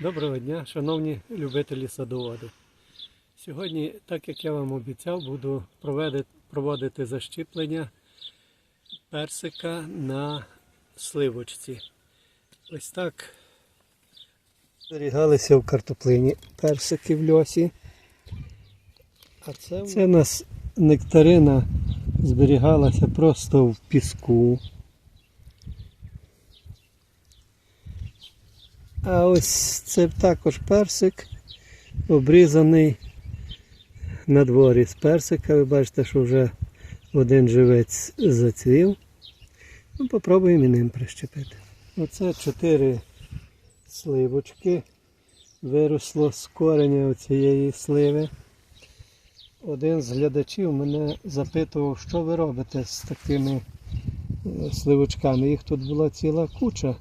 Доброго дня, шановні любителі садоводи. Сьогодні, так як я вам обіцяв, буду проводити защіплення персика на сливочці. Ось так зберігалися в картоплині персики в льосі. А це, це у нас нектарина зберігалася просто в піску. А ось це також персик, обрізаний на дворі з персика. Ви бачите, що вже один живець зацвів. Ну, попробуємо і ним прищепити. Оце чотири сливочки. Виросло з кореня цієї сливи. Один з глядачів мене запитував, що ви робите з такими е, сливочками. Їх тут була ціла куча.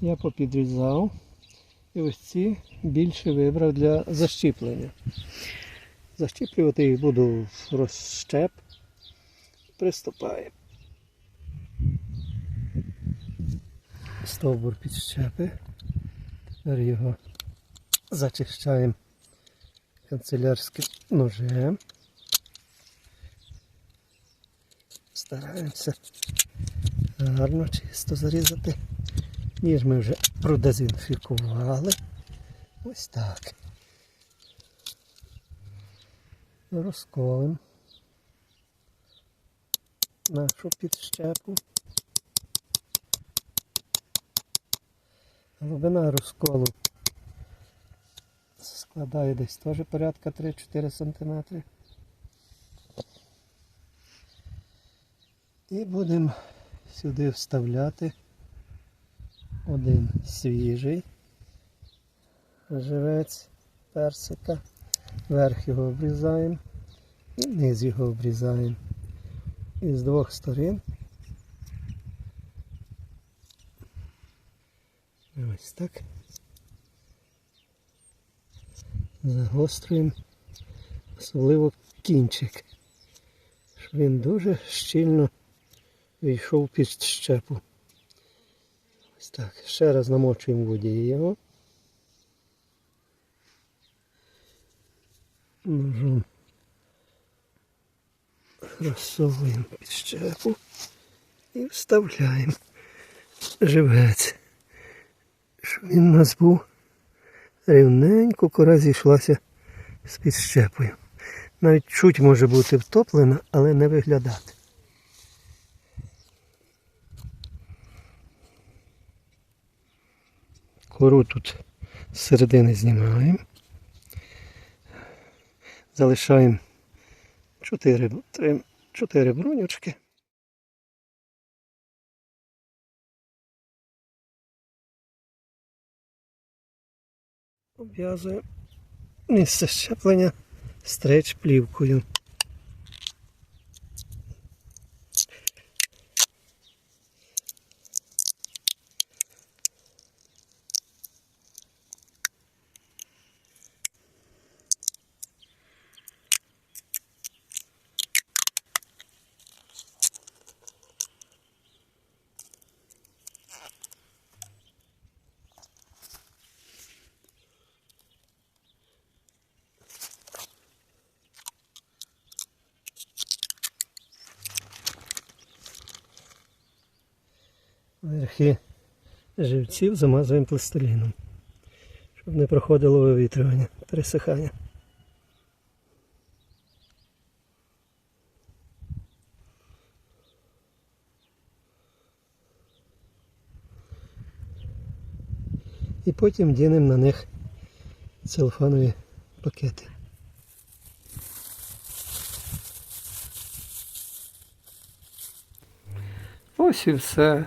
Я попідрізав. І ось ці більше вибрав для защіплення. Защіплювати їх буду в розщеп. Приступаємо. Стовбур підщепи. Тепер його зачищаємо канцелярським ножем. Стараємося гарно чисто зарізати. Ніж ми вже продезінфікували. Ось так. Розколимо нашу підщепу. Глибина розколу складає десь теж порядка 3-4 см. І будемо сюди вставляти один свіжий живець персика. Верх його обрізаємо і низ його обрізаємо. І з двох сторін. Ось так. Загострюємо, особливо кінчик, щоб він дуже щільно війшов під щепу. Ось так. Ще раз намочуємо в воді його. Ножом розсовуємо під щепу і вставляємо живець. Щоб він у нас був рівненько, кора зійшлася з підщепою. Навіть чуть може бути втоплена, але не виглядати. Кору тут з середини знімаємо. Залишаємо 4, 3, 4 бронючки. Обв'язуємо місце щеплення стреч плівкою. Верхи живців замазуємо пластиліном, щоб не проходило вивітрювання, пересихання. І потім дінемо на них целофанові пакети. Ось і все.